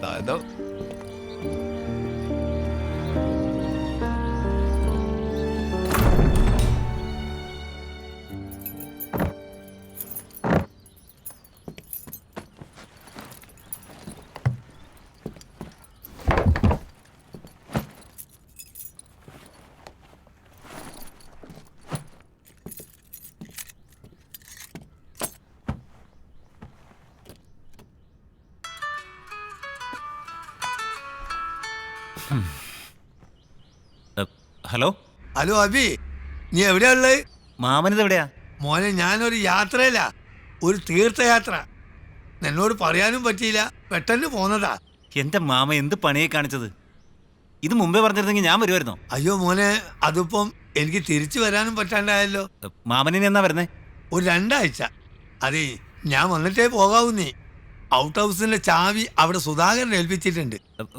打个 hello? Hello Abi. നീ എവിടെയാ ഉള്ളത് മാമനിത് എവിടെയാ? മോനെ ഞാനൊരു യാത്രയില്ല ഒരു തീർത്ഥയാത്ര. എന്നോട് പറയാനും പറ്റിയില്ല. പെട്ടെന്ന് പോന്നതാ. എന്റെ മാമ എന്ത് പണിയെ കാണിച്ചത്? ഇത് മുമ്പേ പറഞ്ഞിരുന്നെങ്കിൽ ഞാൻ വരുമായിരുന്നോ? അയ്യോ മോനെ അതിപ്പം എനിക്ക് തിരിച്ചു വരാനും പറ്റാണ്ടായല്ലോ. മാമനെ എന്നാ വരുന്നേ? ഒരു രണ്ടാഴ്ച. അതെ ഞാൻ വന്നിട്ടേ പോകാവൂ നീ. ഔട്ട് ഹൗസിന്റെ ചാവി അവിടെ സുധാകരൻ ഏൽപ്പിച്ചിട്ടുണ്ട്.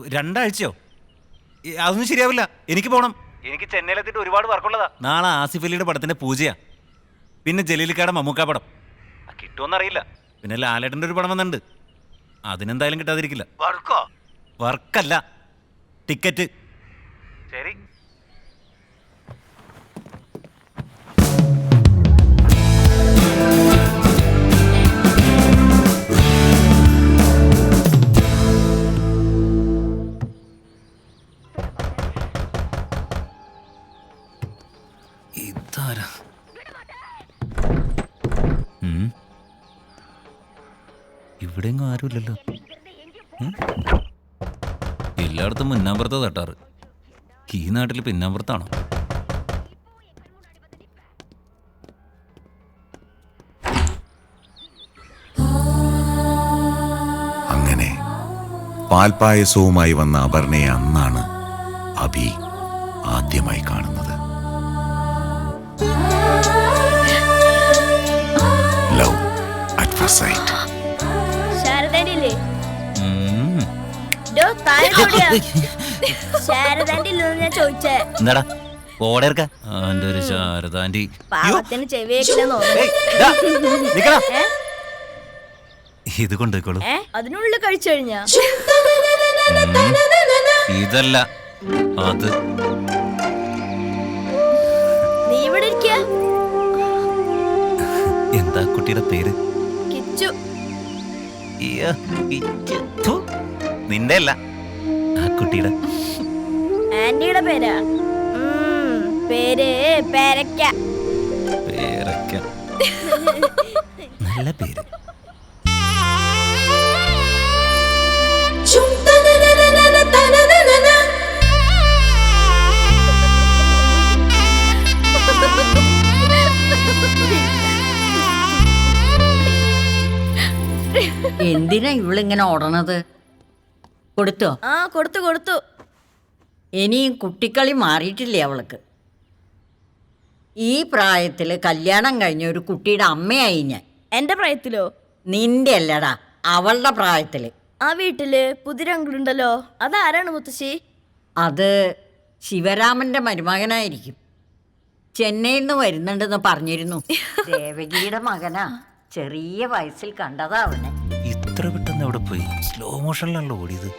രണ്ടാഴ്ചയോ? അതൊന്നും ശരിയാവില്ല. എനിക്ക് പോണം. എനിക്ക് ചെന്നൈയിലെത്തിയിട്ട് ഒരുപാട് വർക്കുള്ളതാ. നാളെ ആസിഫ് അലിയുടെ പടത്തിന്റെ പൂജയാ. പിന്നെ ജലീലിക്കാടെ മമ്മൂക്ക പടം. കിട്ടുമെന്നറിയില്ല പിന്നെ ലാലേട്ടന്റെ ഒരു പടം വന്നിട്ടുണ്ട്. അതിനെന്തായാലും കിട്ടാതിരിക്കില്ല. വർക്കോ? വർക്കല്ല. ടിക്കറ്റ്. ശരി. ആരുമില്ലല്ലോ? എല്ലായിടത്തും മുന്നാമ്പുറത്ത് തട്ടാറ്. ഈ നാട്ടിൽ പിന്നാമ്പുറത്താണോ? അങ്ങനെ പാൽപായസവുമായി വന്ന അപർണയെ അന്നാണ് അഭി ആദ്യമായി കാണുന്നത്. ഞാൻ ചോദിച്ചേ. എന്താടാ? ഓടേർക്ക ഒരു ശാരദാന്റി. പാവത്തിന് ചെവിയേക്കില്ലെന്ന് ഇത് കൊണ്ടുപോയിക്കോളൂ. അതിനുള്ളിൽ കഴിച്ചു കഴിഞ്ഞാ? ഇതല്ല. അത്. നീ ഇവിടെ ഇരിക്ക? എന്താ കുട്ടിയുടെ പേര്? കിച്ചു. നിന്റെ അല്ല കുട്ടിയുടെ. ആന്റിയുടെ പേരാ? ഉം, പേര് പേരക്ക പേരക്ക നല്ല പേര്. എന്തിനാ ഇവളിങ്ങനെ ഓടണത്? കൊടുത്തോ? ആ കൊടുത്തു കൊടുത്തു. ഇനിയും കുട്ടിക്കളി മാറിയിട്ടില്ലേ അവൾക്ക്? ഈ പ്രായത്തിൽ കല്യാണം കഴിഞ്ഞ ഒരു കുട്ടിയുടെ അമ്മയായി ഞാൻ. എന്റെ പ്രായത്തിലോ? നിന്റെ അല്ലടാ അവളുടെ പ്രായത്തിൽ ആ വീട്ടിൽ പുതിരങ്കുണ്ടല്ലോ അത് അതാരാണ് മുത്തശ്ശി? അത് ശിവരാമന്റെ മരുമകനായിരിക്കും. ചെന്നൈയിൽ നിന്ന് വരുന്നുണ്ടെന്ന് പറഞ്ഞിരുന്നു. ദേവകിയുടെ മകനാ. ചെറിയ വയസ്സിൽ കണ്ടതാ അവനെ. ഇത്ര പെട്ടെന്ന് എവിടെ പോയി? സ്ലോ മോഷനിലാണല്ലോ ഓടിയത്.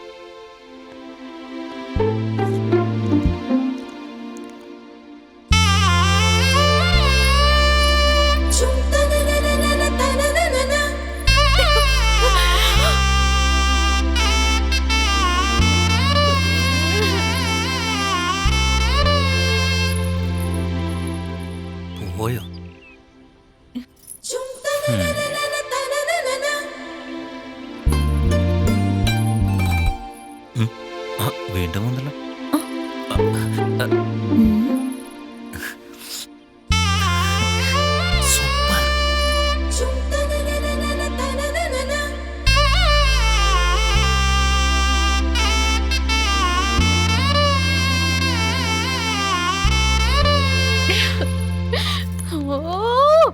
오!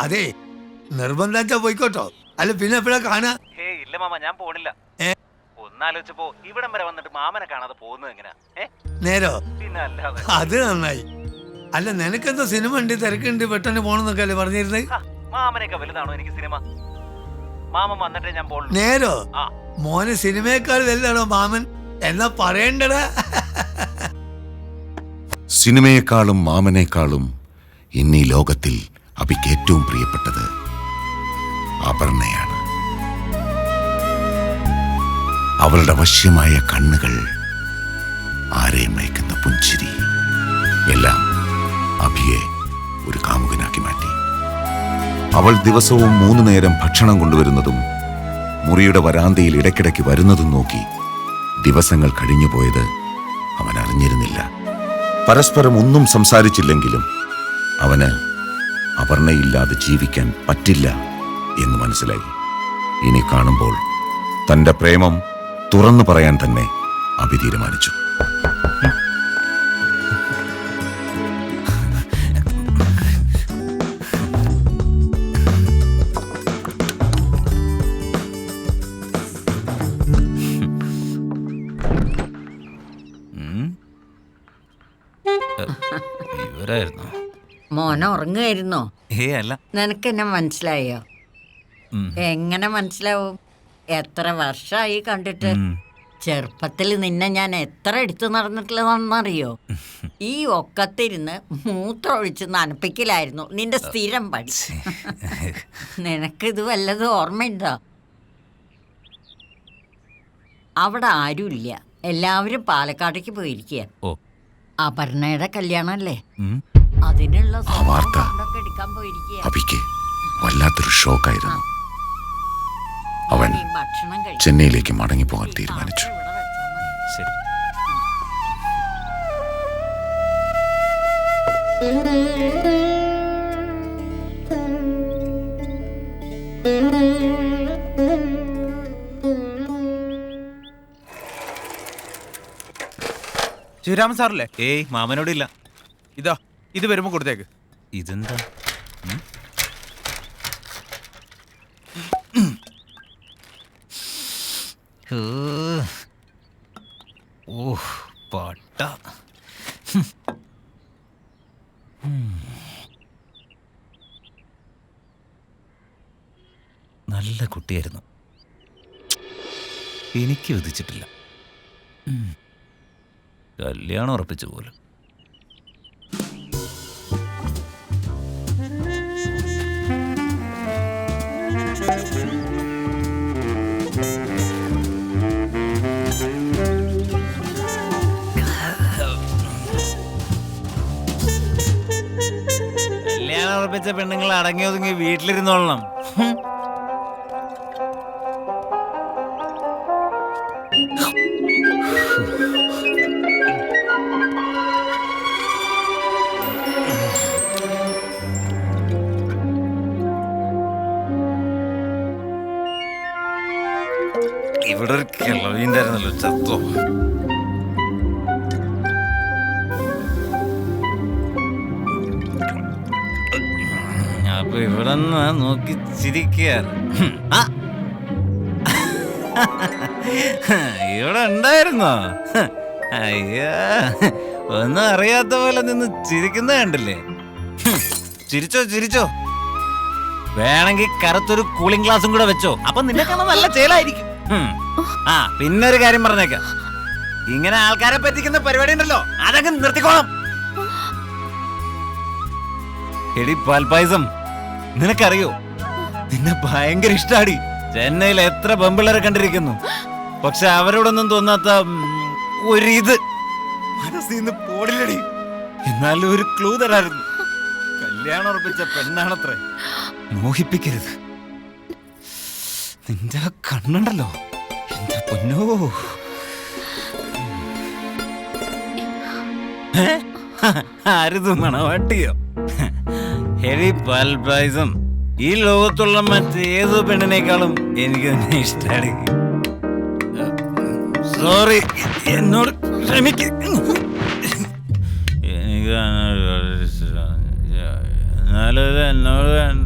అదే నిర్బంధించబోయికోటం അല്ല പിന്നെ എപ്പോഴാ കാണാ ഹേയ് ഇല്ല മാമ ഞാൻ പോണില്ല. ഏ? ഒന്നാലോചിച്ചപ്പോ ഇവിടം വരെ വന്നിട്ട് മാമനെ കാണാതെ പോകുന്നത് എങ്ങനെയാ ഏ? നേരോ? പിന്നെ അല്ലാതെ. അത് നന്നായി. അല്ല നിനക്കെന്തോ സിനിമ ഉണ്ട് തിരക്കുണ്ട് പെട്ടെന്ന് പോണെന്നൊക്കെ അല്ലേ പറഞ്ഞിരുന്നത് മാമനൊക്കെ വലുതാണോ എനിക്ക് സിനിമ? മാമൻ വന്നിട്ടേ ഞാൻ പോളൂ നേരോ? ആ. മോന് സിനിമയേക്കാൾ വലുതാണോ മാമൻ? എന്നാ പറയണ്ടടാ. സിനിമയെക്കാളും മാമനേക്കാളും ഇന്നീ ലോകത്തിൽ അബിക്ക് ഏറ്റവും പ്രിയപ്പെട്ടത് അപർണയാണ്. അവളുടെ വശ്യമായ കണ്ണുകൾ ആരെയും മയക്കുന്ന പുഞ്ചിരി. എല്ലാം അഭിയെ ഒരു കാമുകനാക്കി മാറ്റി. അവൾ ദിവസവും മൂന്ന് നേരം ഭക്ഷണം കൊണ്ടുവരുന്നതും മുറിയുടെ വരാന്തയിൽ ഇടയ്ക്കിടയ്ക്ക് വരുന്നതും നോക്കി ദിവസങ്ങൾ കഴിഞ്ഞുപോയത് അവൻ അറിഞ്ഞിരുന്നില്ല. പരസ്പരം ഒന്നും സംസാരിച്ചില്ലെങ്കിലും അവന് അപർണയില്ലാതെ ജീവിക്കാൻ പറ്റില്ല. എന്ന് മനസ്സിലായി. ഇനി കാണുമ്പോൾ തന്റെ പ്രേമം തുറന്നു പറയാൻ തന്നെ അഭി തീരുമാനിച്ചു. മോന ഉറങ്ങുമായിരുന്നോ? ഏ അല്ല. നിനക്ക് എന്നെ മനസ്സിലായോ. എങ്ങനെ മനസ്സിലാവും? എത്ര വർഷമായി കണ്ടിട്ട്? ചെറുപ്പത്തിൽ നിന്നെ ഞാൻ എത്ര എടുത്തു നടന്നിട്ടുള്ളതാണെന്നറിയോ? ഈ ഒക്കത്തിരുന്ന് മൂത്രമൊഴിച്ച് നനപ്പിക്കലായിരുന്നു നിന്റെ സ്ഥിരം നിനക്ക് ഇത് വല്ലതും ഓർമ്മയുണ്ടോ? അവിടെ ആരുമില്ല. എല്ലാവരും പാലക്കാട്ടേക്ക് പോയിരിക്കുക അപർണയുടെ കല്യാണല്ലേ? അതിനുള്ള എടുക്കാൻ പോയിരിക്കുക വല്ലാത്തൊരു ഷോക്കായിരുന്നു അവൻ. ചെന്നൈയിലേക്ക് മടങ്ങിപ്പോകാൻ തീരുമാനിച്ചു. ശിവരാമൻ സാറല്ലേ? ഏയ് മാമനോടില്ല. ഇതാ ഇത് വരുമ്പോ കൊടുത്തേക്ക്. ഇതെന്താ? ഉം? ഏ. ഓ പട്ട നല്ല കുട്ടിയായിരുന്നു. എനിക്ക് വിധിച്ചിട്ടില്ല. കല്യാണം ഉറപ്പിച്ചു പോലും. ഉറപ്പിച്ച പെണ്ണുങ്ങൾ അടങ്ങി ഒതുങ്ങി വീട്ടിലിരുന്നോളണം. ഇവിടെ ഒരു കിളവിണ്ടായിരുന്നല്ലോ ചത്തോ ഇവിടെ നോക്കി ചിരിക്കുക ഇവിടെ ഉണ്ടായിരുന്നോ? അയ്യോ. ഒന്നും അറിയാത്ത പോലെ നിന്ന് ചിരിക്കുന്ന കണ്ടില്ലേ? ചിരിച്ചോ ചിരിച്ചോ? വേണമെങ്കിൽ കറുത്തൊരു കൂളിംഗ് ഗ്ലാസും കൂടെ വെച്ചോ. അപ്പൊ നിന്നെ നല്ല ചേലായിരിക്കും. ആ പിന്നെ ഒരു കാര്യം പറഞ്ഞേക്കാം. ഇങ്ങനെ ആൾക്കാരെ പറ്റിക്കുന്ന പരിപാടി ഉണ്ടല്ലോ അതങ്ങ് നിർത്തിക്കോളാം. എടി പാൽപായസം നിനക്കറിയോ? നിന്നെ ഭയങ്കര ഇഷ്ടാടി. ചെന്നൈയിൽ എത്ര പെമ്പിള്ളേരെ കണ്ടിരിക്കുന്നു. പക്ഷെ അവരോടൊന്നും തോന്നാത്ത ഒരിത്. മനസ്സിൽ നിന്ന് പോടില്ലടി. എന്നാലും ഒരു ക്ലൂ തരായിരുന്നു. കല്യാണം ഉറപ്പിച്ച പെണ്ണാണത്രേ. മോഹിപ്പിക്കരുത്. നിന്റെ കണ്ണുണ്ടല്ലോ. എന്റെ പൊന്നോ. ആരുതും മണവാട്ടിയോ ഹെവി പാൽപായസം ഈ ലോകത്തുള്ള മറ്റേതോ പെണ്ണിനേക്കാളും എനിക്ക് തന്നെ ഇഷ്ടമാണ് സോറി എന്നോട് ക്ഷമിക്ക. എനിക്ക് എന്നാലും എന്നോട് വേണ്ട.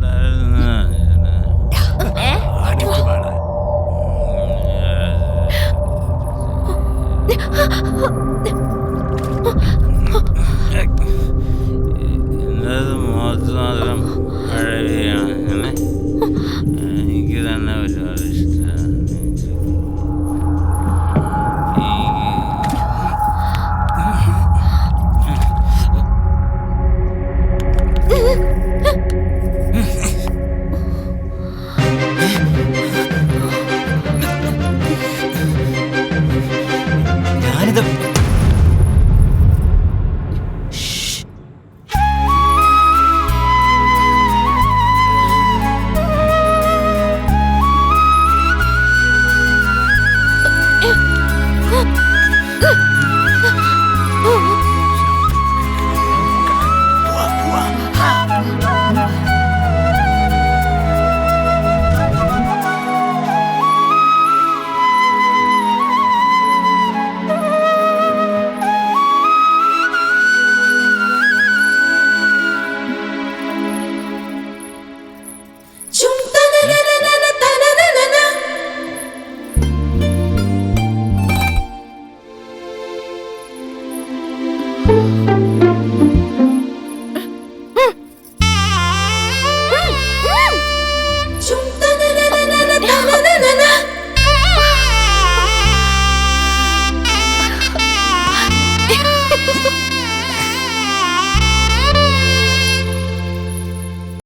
you.